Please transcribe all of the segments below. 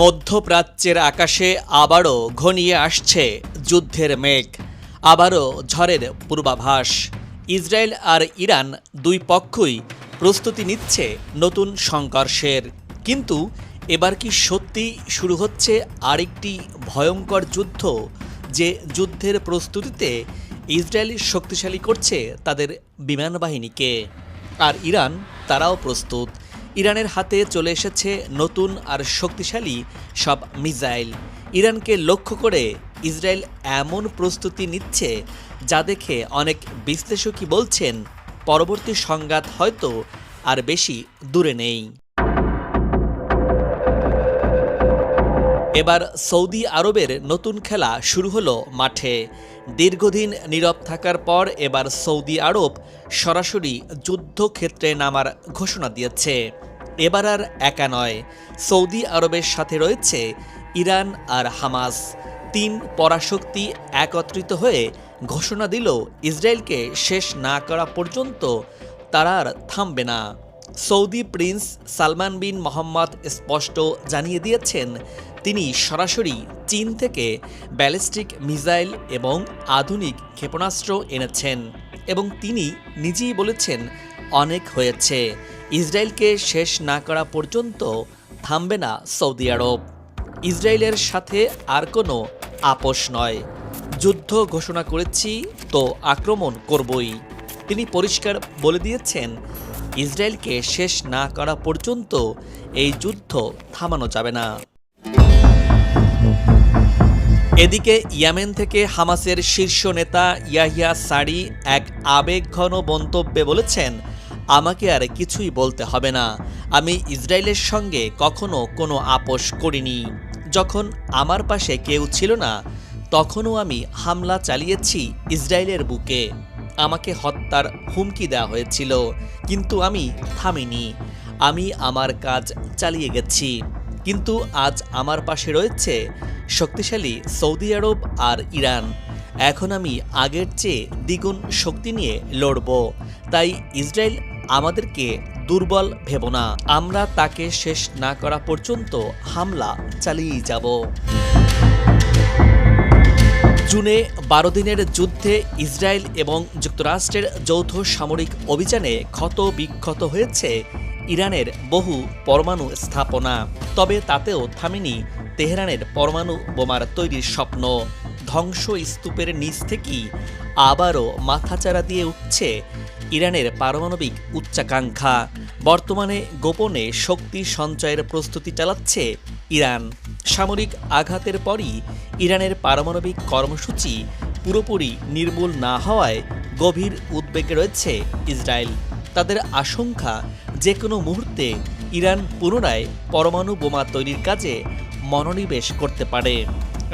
মধ্যপ্রাচ্যের আকাশে আবারও ঘনিয়ে আসছে যুদ্ধের মেঘ। আবারও ঝড়ের পূর্বাভাস। ইসরায়েল আর ইরান দুই পক্ষই প্রস্তুতি নিচ্ছে নতুন সংঘর্ষের। কিন্তু এবার কি সত্যি শুরু হচ্ছে আরেকটি ভয়ঙ্কর যুদ্ধ যে যুদ্ধের প্রস্তুতিতে ইসরায়েল শক্তিশালী করছে তাদের বিমান বাহিনীকে? আর ইরান তারাও প্রস্তুত। ইরানের হাতে চলে এসেছে নতুন আর শক্তিশালী সব মিসাইল। ইরানকে লক্ষ্য করে ইসরায়েল এমন প্রস্তুতি নিচ্ছে যা দেখে অনেক বিশ্লেষকই বলছেন, পরবর্তী সংঘাত হয়তো আর বেশি দূরে নেই। এবার সৌদি আরবের নতুন খেলা শুরু হলো মাঠে। দীর্ঘদিন নীরব থাকার পর এবার সৌদি আরব সরাসরি যুদ্ধক্ষেত্রে নামার ঘোষণা দিয়েছে। এবার আর একা নয়, সৌদি আরবের সাথে রয়েছে ইরান আর হামাস। তিন পরাশক্তি একত্রিত হয়ে ঘোষণা দিল, ইসরায়েলকে শেষ না করা পর্যন্ত তারা আর থামবে না। Saudi prince Salman bin Mohammed স্পষ্ট জানিয়ে দিয়েছেন, তিনি সরাসরি চীন থেকে ব্যালিস্টিক মিসাইল এবং আধুনিক ক্ষেপণাস্ত্র এনেছেন এবং তিনি নিজেই বলেছেন, অনেক হয়েছে, ইসরায়েলকে শেষ না করা পর্যন্ত থামবে না সৌদি আরব। ইসরায়েলের সাথে আর কোনো আপোষ নয়। যুদ্ধ ঘোষণা করেছি, তো আক্রমণ করবই। তিনি পরিষ্কার বলে দিয়েছেন ইসরায়েলকে শেষ না করা পর্যন্ত এই যুদ্ধ থামানো যাবে না। এদিকে ইয়ামেন থেকে হামাসের শীর্ষ নেতা ইয়াহিয়া সারি এক আবেগঘন মন্তব্যে বলেছেন, আমাকে আর কিছুই বলতে হবে না। আমি ইসরায়েলের সঙ্গে কখনো কোনো আপোষ করিনি। যখন আমার পাশে কেউ ছিল না, তখনও আমি হামলা চালিয়েছি ইসরায়েলের বুকে। আমাকে হত্যার হুমকি দেওয়া হয়েছিল, কিন্তু আমি থামিনি। আমি আমার কাজ চালিয়ে গেছি। কিন্তু আজ আমার পাশে রয়েছে শক্তিশালী সৌদি আরব আর ইরান। এখন আমি আগের চেয়ে দ্বিগুণ শক্তি নিয়ে লড়ব। তাই ইসরায়েল আমাদেরকে দুর্বল ভেব না। আমরা তাকে শেষ না করা পর্যন্ত হামলা চালিয়েই যাব। জুনে বারো দিনের যুদ্ধে ইসরায়েল এবং যুক্তরাষ্ট্রের যৌথ সামরিক অভিযানে ক্ষত বিক্ষত হয়েছে ইরানের বহু পরমাণু স্থাপনা। তবে তাতেও থামেনি তেহরানের পরমাণু বোমার তৈরির স্বপ্ন। ধ্বংস স্তূপের নিচ থেকেই আবারও মাথাচাড়া দিয়ে উঠছে ইরানের পারমাণবিক উচ্চাকাঙ্ক্ষা। বর্তমানে গোপনে শক্তি সঞ্চয়ের প্রস্তুতি চালাচ্ছে ইরান। সামরিক আঘাতের পরই ইরানের পারমাণবিক কর্মসূচি পুরোপুরি নির্মূল না হওয়ায় গভীর উদ্বেগে রয়েছে ইসরায়েল। তাদের আশঙ্কা যে কোনো মুহূর্তে ইরান পুনরায় পরমাণু বোমা তৈরির কাজে মনোনিবেশ করতে পারে।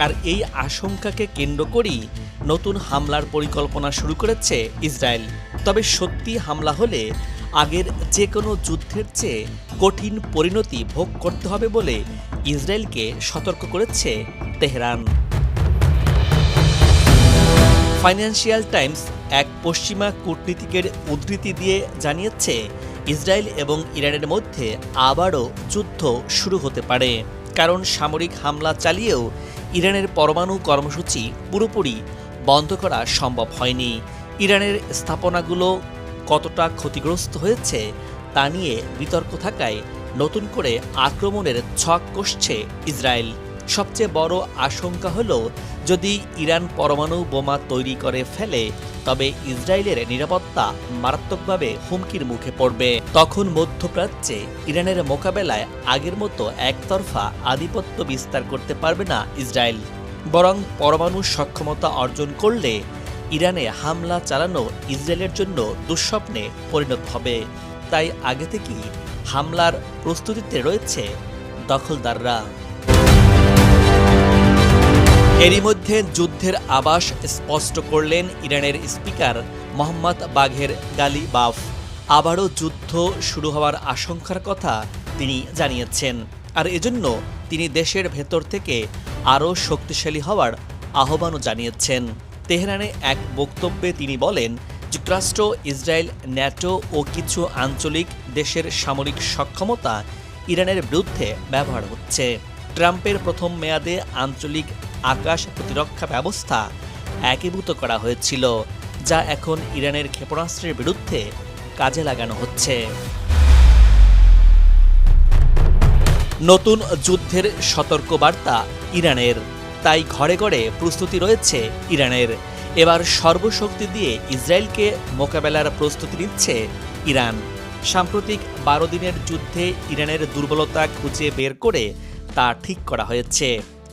আর এই আশঙ্কাকে কেন্দ্র করেই নতুন হামলার পরিকল্পনা শুরু করেছে ইসরায়েল। তবে সত্যি হামলা হলে আগের যে কোনো যুদ্ধের চেয়ে কঠিন পরিণতি ভোগ করতে হবে বলে ইসরায়েলকে সতর্ক করেছে তেহরান। ফাইন্যান্সিয়াল টাইমস এক পশ্চিমা কূটনীতিকের উদ্ধৃতি দিয়ে জানিয়েছে, ইসরায়েল এবং ইরানের মধ্যে আবারও যুদ্ধ শুরু হতে পারে। কারণ সামরিক হামলা চালিয়েও ইরানের পরমাণু কর্মসূচি পুরোপুরি বন্ধ করা সম্ভব হয়নি। ইরানের স্থাপনাগুলো কতটা ক্ষতিগ্রস্ত হয়েছে তা নিয়ে বিতর্ক থাকায় নতুন করে আক্রমণের ছক কষছে ইসরায়েল। সবচেয়ে বড় আশঙ্কা হল, যদি ইরান পরমাণু বোমা তৈরি করে ফেলে, তবে ইসরায়েলের নিরাপত্তা মারাত্মকভাবে হুমকির মুখে পড়বে। তখন মধ্যপ্রাচ্যে ইরানের মোকাবেলায় আগের মতো একতরফা আধিপত্য বিস্তার করতে পারবে না ইসরায়েল। বরং পরমাণু সক্ষমতা অর্জন করলে ইরানে হামলা চালানো ইসরায়েলের জন্য দুঃস্বপ্নে পরিণত হবে। তাই আগে থেকেই হামলার প্রস্তুতিতে রয়েছে দখলদাররা। এরই মধ্যে যুদ্ধের আবাস স্পষ্ট করলেন ইরানের স্পিকার মোহাম্মদ বাঘের গালি বাফ আবারও যুদ্ধ শুরু হওয়ার আশঙ্কার কথা তিনি জানিয়েছেন। আর এজন্য তিনি দেশের ভেতর থেকে আরও শক্তিশালী হওয়ার আহ্বানও জানিয়েছেন। তেহরানে এক বক্তব্যে তিনি বলেন, যুক্তরাষ্ট্র, ইসরায়েল, ন্যাটো ও কিছু আঞ্চলিক দেশের সামরিক সক্ষমতা ইরানের বিরুদ্ধে ব্যবহার হচ্ছে। ট্রাম্পের প্রথম মেয়াদে আঞ্চলিক আকাশ প্রতিরক্ষা ব্যবস্থা একীভূত করা হয়েছিল, যা এখন ইরানের ক্ষেপণাস্ত্রের বিরুদ্ধে কাজে লাগানো হচ্ছে। নতুন যুদ্ধের সতর্কবার্তা ইরানের। তাই ঘরে ঘরে প্রস্তুতি রয়েছে ইরানের। এবার সর্বশক্তি দিয়ে ইসরায়েলকে মোকাবেলার প্রস্তুতি নিচ্ছে ইরান। সাম্প্রতিক বারো দিনের যুদ্ধে ইরানের দুর্বলতা খুঁজে বের করে তা ঠিক করা হয়েছে।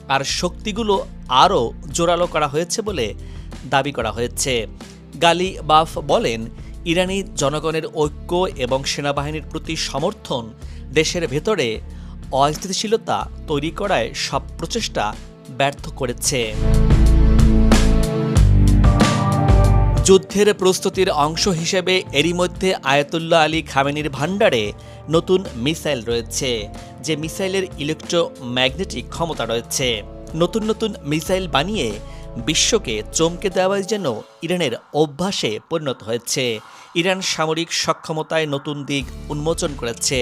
আর শক্তিগুলো আরও জোরালো করা হয়েছে বলে দাবি করা হয়েছে। গালি বাফ বলেন, ইরানি জনগণের ঐক্য এবং সেনাবাহিনীর প্রতি সমর্থন দেশের ভেতরে অস্থিতিশীলতা তৈরি করায় সব প্রচেষ্টা ব্যর্থ করেছে। যুদ্ধের প্রস্তুতির অংশ হিসেবে এরই মধ্যে আয়াতুল্লাহ আলী খামেনির ভাণ্ডারে নতুন মিসাইল রয়েছে, যে মিসাইলের ইলেকট্রোম্যাগনেটিক ক্ষমতা রয়েছে। নতুন নতুন মিসাইল বানিয়ে বিশ্বকে চমকে দেওয়াই যেন ইরানের অভ্যাসে পরিণত হয়েছে। ইরান সামরিক সক্ষমতায় নতুন দিক উন্মোচন করেছে,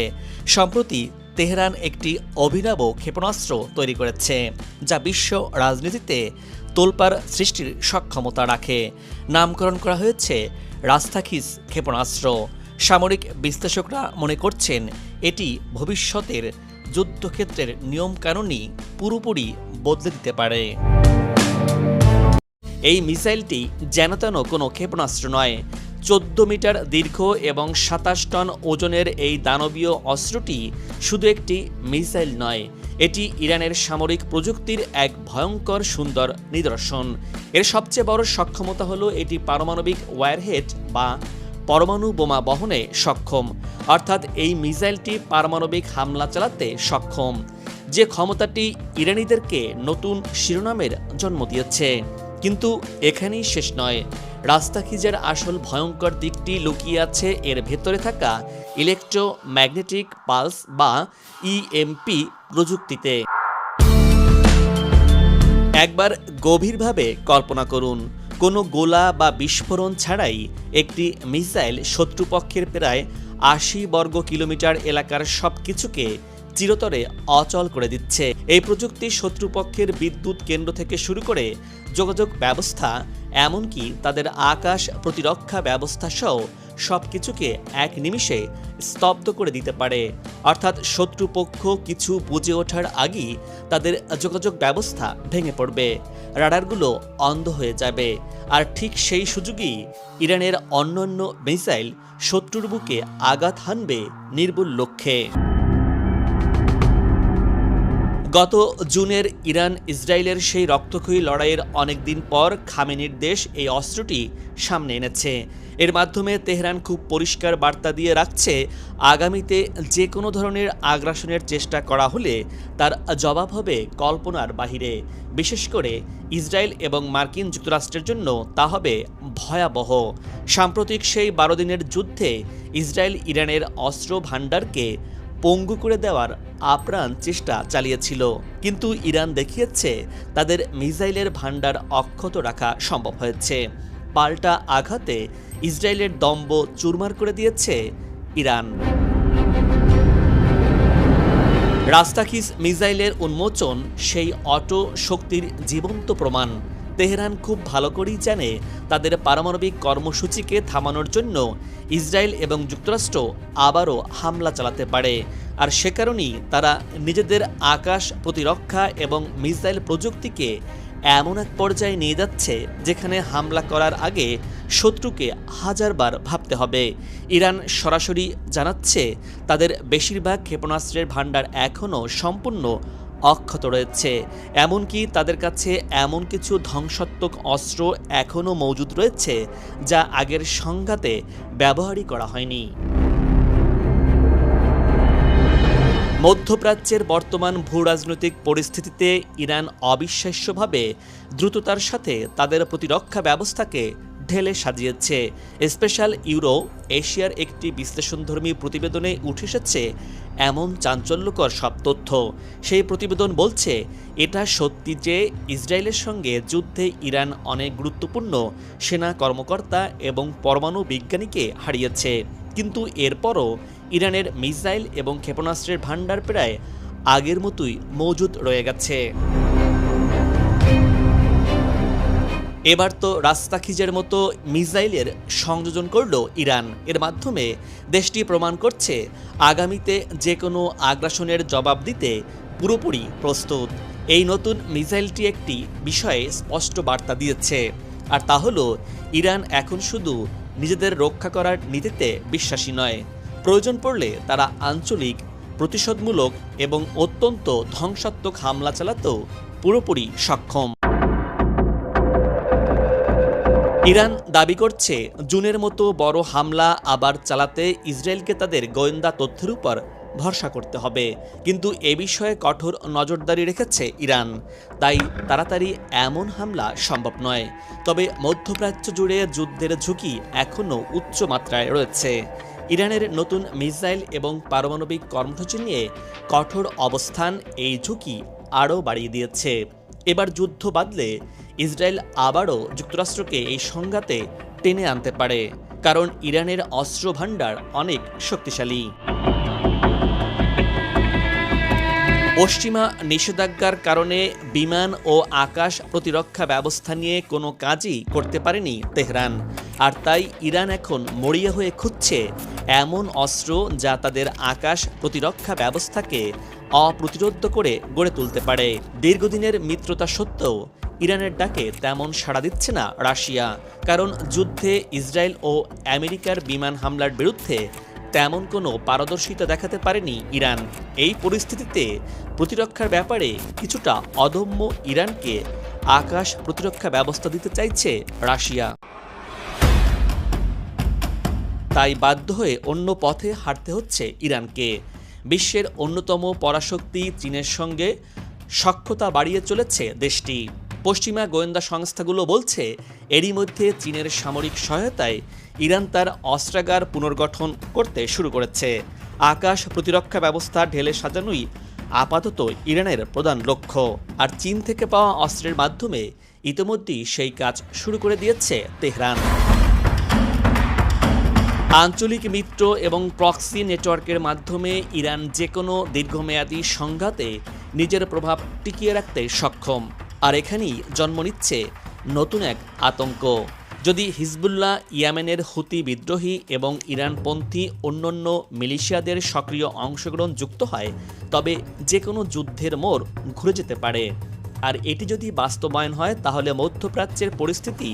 সম্প্রতি তেহরান একটি অভিনব ক্ষেপণাস্ত্র তৈরি করেছে, যা বিশ্ব রাজনীতিতে তোলপাড় সৃষ্টির সক্ষমতা রাখে। নামকরণ করা হয়েছে রাস্তাখিস ক্ষেপণাস্ত্র। সামরিক বিশ্লেষকরা মনে করছেন, এটি ভবিষ্যতের যুদ্ধক্ষেত্রের নিয়মকানুনই পুরোপুরি বদলে দিতে পারে। এই মিসাইলটি যেন তেন কোনো ক্ষেপণাস্ত্র নয়। চোদ্দ মিটার দীর্ঘ এবং সাতাশ টন ওজনের এই দানবীয় অস্ত্রটি শুধু একটি মিসাইল নয় এটি ইরানের সামরিক প্রযুক্তির এক ভয়ঙ্কর সুন্দর নিদর্শন। এর সবচেয়ে বড় সক্ষমতা হলো এটি পারমাণবিক ওয়ারহেড বা পরমাণু বোমা বহনে সক্ষম। অর্থাৎ এই মিসাইলটি পারমাণবিক হামলা চালাতে সক্ষম। যে ক্ষমতাটি ইরানিদেরকে নতুন শিরোনামের জন্ম দিয়েছে। কিন্তু এখানেই শেষ নয়। রাস্তাখিজের আসল ভয়ঙ্কর দিকটি লুকিয়ে আছে এর ভেতরে থাকা ইলেকট্রোম্যাগনেটিক পালস বা ইএমপি প্রযুক্তিতে। একবার গভীরভাবে কল্পনা করুন, কোনো গোলা বা বিস্ফোরণ ছাড়াই একটি মিসাইল শত্রুপক্ষের প্রায় আশি বর্গ কিলোমিটার এলাকার সব কিছুকে চিরতরে অচল করে দিচ্ছে। এই প্রযুক্তি শত্রুপক্ষের বিদ্যুৎ কেন্দ্র থেকে শুরু করে যোগাযোগ ব্যবস্থা, এমনকি তাদের আকাশ প্রতিরক্ষা ব্যবস্থা সহ সব কিছুকে এক নিমিষে স্তব্ধ করে দিতে পারে। অর্থাৎ শত্রুপক্ষ কিছু বুঝে ওঠার আগেই তাদের যোগাযোগ ব্যবস্থা ভেঙে পড়বে। রাডারগুলো অন্ধ হয়ে যাবে। আর ঠিক সেই সুযোগই ইরানের অন্যান্য মিসাইল শত্রুর বুকে আঘাত হানবে নির্ভুল লক্ষ্যে। গত জুনের ইরান ইসরায়েলের সেই রক্তক্ষয়ী লড়াইয়ের অনেক দিন পর খামেনির দেশ এই অস্ত্রটি সামনে এনেছে। এর মাধ্যমে তেহরান খুব পরিষ্কার বার্তা দিয়ে রাখছে, আগামীতে যে কোনো ধরনের আগ্রাসনের চেষ্টা করা হলে তার জবাব হবে কল্পনার বাহিরে। বিশেষ করে ইসরায়েল এবং মার্কিন যুক্তরাষ্ট্রের জন্য তা হবে ভয়াবহ। সাম্প্রতিক সেই বারো দিনের যুদ্ধে ইসরায়েল ইরানের অস্ত্র ভাণ্ডারকে পঙ্গু করে দেওয়ার আপ্রাণ চেষ্টা চালিয়েছিল। কিন্তু ইরান দেখিয়েছে তাদের মিসাইলের ভাণ্ডার অক্ষত রাখা সম্ভব হয়েছে। পাল্টা আঘাতে ইসরায়েলের দম্ব চুরমার করে দিয়েছে ইরান। রাস্তাখিস মিসাইলের উন্মোচন সেই অটো শক্তির জীবন্ত প্রমাণ। তেহরান খুব ভালো করেই জানে তাদের পারমাণবিক কর্মসূচিকে থামানোর জন্য ইসরায়েল এবং যুক্তরাষ্ট্র আবারও হামলা চালাতে পারে। আর সে কারণেই তারা নিজেদের আকাশ প্রতিরক্ষা এবং মিসাইল প্রযুক্তিকে এমন এক পর্যায়ে নিয়ে যাচ্ছে যেখানে হামলা করার আগে শত্রুকে হাজারবার ভাবতে হবে। ইরান সরাসরি জানাচ্ছে, তাদের বেশিরভাগ ক্ষেপণাস্ত্রের ভাণ্ডার এখনও সম্পূর্ণ অক্ষত রয়েছে। এমনকি তাদের কাছে এমন কিছু ধ্বংসাত্মক অস্ত্র এখনও মজুদ রয়েছে, যা আগের সংঘাতে ব্যবহারই করা হয়নি। মধ্যপ্রাচ্যের বর্তমান ভূ রাজনৈতিক পরিস্থিতিতে ইরান অবিশ্বাস্যভাবে দ্রুততার সাথে তাদের প্রতিরক্ষা ব্যবস্থাকে ঢেলে সাজিয়েছে। স্পেশাল ইউরো, এশিয়ার একটি বিশ্লেষণধর্মী প্রতিবেদনে উঠে এসেছে এমন চাঞ্চল্যকর সব তথ্য। সেই প্রতিবেদন বলছে, এটা সত্যি যে ইসরায়েলের সঙ্গে যুদ্ধে ইরান অনেক গুরুত্বপূর্ণ সেনা কর্মকর্তা এবং পরমাণু বিজ্ঞানীকে হারিয়েছে। কিন্তু এরপরও ইরানের মিসাইল এবং ক্ষেপণাস্ত্রের ভাণ্ডার প্রায় আগের মতোই মজুদ রয়ে গেছে। এবার তো রাস্তাখিজের মতো মিসাইলের সংযোজন করল ইরান। এর মাধ্যমে দেশটি প্রমাণ করছে আগামীতে যে কোনো আগ্রাসনের জবাব দিতে পুরোপুরি প্রস্তুত। এই নতুন মিসাইলটি একটি বিষয়ে স্পষ্ট বার্তা দিয়েছে। আর তা হলো, ইরান এখন শুধু নিজেদের রক্ষা করার নীতিতে বিশ্বাসী নয়। প্রয়োজন পড়লে তারা আঞ্চলিক, প্রতিশোধমূলক এবং অত্যন্ত ধ্বংসাত্মক হামলা চালাতেও পুরোপুরি সক্ষম। ইরান দাবি করছে, জুনের মতো বড় হামলা আবার চালাতে ইসরায়েলকে তাদের গোয়েন্দা তথ্যের উপর ভরসা করতে হবে। কিন্তু এ বিষয়ে কঠোর নজরদারি রেখেছে ইরান। তাই তাড়াতাড়ি এমন হামলা সম্ভব নয়। তবে মধ্যপ্রাচ্য জুড়ে যুদ্ধের ঝুঁকি এখনও উচ্চ মাত্রায় রয়েছে। ইরানের নতুন মিসাইল এবং পারমাণবিক কর্মসূচি নিয়ে কঠোর অবস্থান এই ঝুঁকি আরও বাড়িয়ে দিয়েছে। এবার যুদ্ধ বাদলে ইসরায়েল আবারও যুক্তরাষ্ট্রকে এই সংঘাতে টেনে আনতে পারে, কারণ ইরানের অস্ত্র ভাণ্ডার অনেক শক্তিশালী। পশ্চিমা নিষেধাজ্ঞার কারণে বিমান ও আকাশ প্রতিরক্ষা ব্যবস্থা নিয়ে কোনো কাজই করতে পারেনি তেহরান, আর তাই ইরান এখন মরিয়া হয়ে খুঁজছে এমন অস্ত্র যা তাদের আকাশ প্রতিরক্ষা ব্যবস্থাকে অপ্রতিরোধ করে গড়ে তুলতে পারে। দীর্ঘদিনের মিত্রতা সত্ত্বেও ইরানের ডাকে তেমন সাড়া দিচ্ছে না রাশিয়া, কারণ যুদ্ধে ইসরায়েল ও আমেরিকার বিমান হামলার বিরুদ্ধে তেমন কোনো পারদর্শিতা দেখাতে পারেনি ইরান। এই পরিস্থিতিতে প্রতিরক্ষার ব্যাপারে কিছুটা অদম্য ইরানকে আকাশ প্রতিরক্ষা ব্যবস্থা দিতে চাইছে রাশিয়া। তাই বাধ্য হয়ে অন্য পথে হাঁটতে হচ্ছে ইরানকে। বিশ্বের অন্যতম পরাশক্তি চীনের সঙ্গে সক্ষতা বাড়িয়ে চলেছে দেশটি। পশ্চিমা গোয়েন্দা সংস্থাগুলো বলছে, এরই মধ্যে চীনের সামরিক সহায়তায় ইরান তার অস্ত্রাগার পুনর্গঠন করতে শুরু করেছে। আকাশ প্রতিরক্ষা ব্যবস্থা ঢেলে সাজানোই আপাতত ইরানের প্রধান লক্ষ্য। আর চীন থেকে পাওয়া অস্ত্রের মাধ্যমে ইতিমধ্যেই সেই কাজ শুরু করে দিয়েছে তেহরান। আঞ্চলিক মিত্র এবং প্রক্সি নেটওয়ার্কের মাধ্যমে ইরান যে কোনো দীর্ঘমেয়াদী সংঘাতে নিজের প্রভাব টিকিয়ে রাখতে সক্ষম। আর এখানেই জন্ম নিচ্ছে নতুন এক আতঙ্ক। যদি হিজবুল্লাহ ইয়ামেনের হুতি বিদ্রোহী এবং ইরানপন্থী অন্যান্য মিলিশিয়াদের সক্রিয় অংশগ্রহণ যুক্ত হয়, তবে যে কোনো যুদ্ধের মোড় ঘুরে যেতে পারে। আর এটি যদি বাস্তবায়ন হয়, তাহলে মধ্যপ্রাচ্যের পরিস্থিতি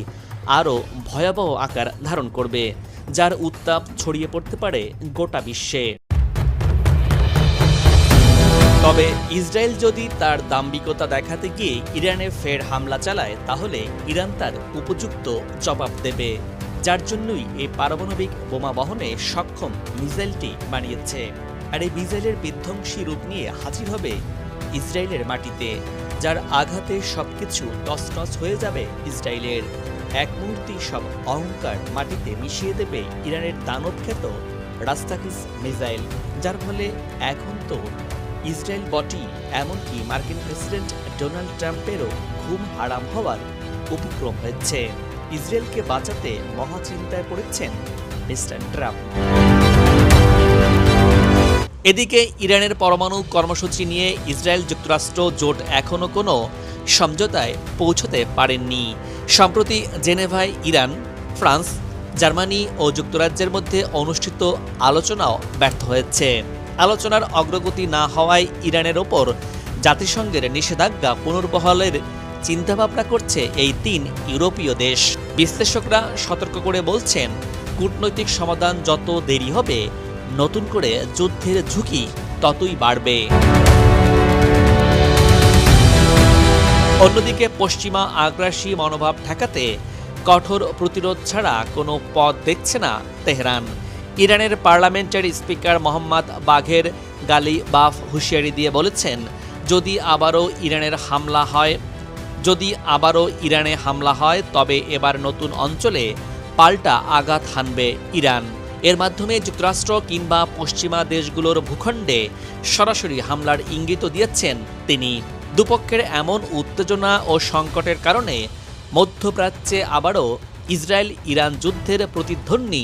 আরও ভয়াবহ আকার ধারণ করবে, যার উত্তাপ ছড়িয়ে পড়তে পারে গোটা বিশ্বে। তবে ইসরায়েল যদি তার দাম্ভিকতা দেখাতে গিয়ে ইরানে ফের হামলা চালায়, তাহলে ইরান তার উপযুক্ত জবাব দেবে। যার জন্যই এই পারমাণবিক বোমা বহনে সক্ষম মিসাইলটি বানিয়েছে। আর এই মিসাইলের বিধ্বংসী রূপ নিয়ে হাজির হবে ইসরায়েলের মাটিতে, যার আঘাতে সবকিছু তছনছ হয়ে যাবে ইসরায়েলের। এক মুহূর্তেই সব অহংকার মাটিতে মিশিয়ে দেবে ইরানের দানব খ্যাত রাস্তাকিস মিসাইল, যার ফলে এখন তো ইসরায়েল বটি, এমনকি মার্কিন প্রেসিডেন্ট ডোনাল্ড ট্রাম্পেরও ঘুম হারাম হওয়ার উপক্রম হয়েছে। ইসরায়েলকে বাঁচাতে মহা চিন্তায় পড়েছেন মিস্টার ট্রাম্প। এদিকে ইরানের পরমাণু কর্মসূচি নিয়ে ইসরায়েল যুক্তরাষ্ট্র জোট এখনও কোনো সমঝোতায় পৌঁছতে পারেননি। সম্প্রতি জেনেভায় ইরান, ফ্রান্স, জার্মানি ও যুক্তরাজ্যের মধ্যে অনুষ্ঠিত আলোচনাও ব্যর্থ হয়েছে। আলোচনার অগ্রগতি না হওয়ায় ইরানের ওপর জাতিসংঘের নিষেধাজ্ঞা পুনর্বহালের চিন্তাভাবনা করছে এই তিন ইউরোপীয় দেশ। বিশ্লেষকরা সতর্ক করে বলছেন, কূটনৈতিক সমাধান যত দেরি হবে, নতুন করে যুদ্ধের ঝুঁকি ততই বাড়বে। অন্যদিকে পশ্চিমা আগ্রাসী মনোভাব ঠেকাতে কঠোর প্রতিরোধ ছাড়া কোনো পথ দেখছে না তেহরান। ইরানের পার্লামেন্টের স্পিকার মোহাম্মদ বাঘের গালি বাফ হুঁশিয়ারি দিয়ে বলেছেন, যদি আবারও ইরানের হামলা হয়, যদি আবারও ইরানে হামলা হয়, তবে এবার নতুন অঞ্চলে পাল্টা আঘাত হানবে ইরান। এর মাধ্যমে যুক্তরাষ্ট্র কিংবা পশ্চিমা দেশগুলোর ভূখণ্ডে সরাসরি হামলার ইঙ্গিতও দিয়েছেন তিনি। দুপক্ষের এমন উত্তেজনা ও সংকটের কারণে মধ্যপ্রাচ্যে আবারও ইসরায়েল ইরান যুদ্ধের প্রতিধ্বনি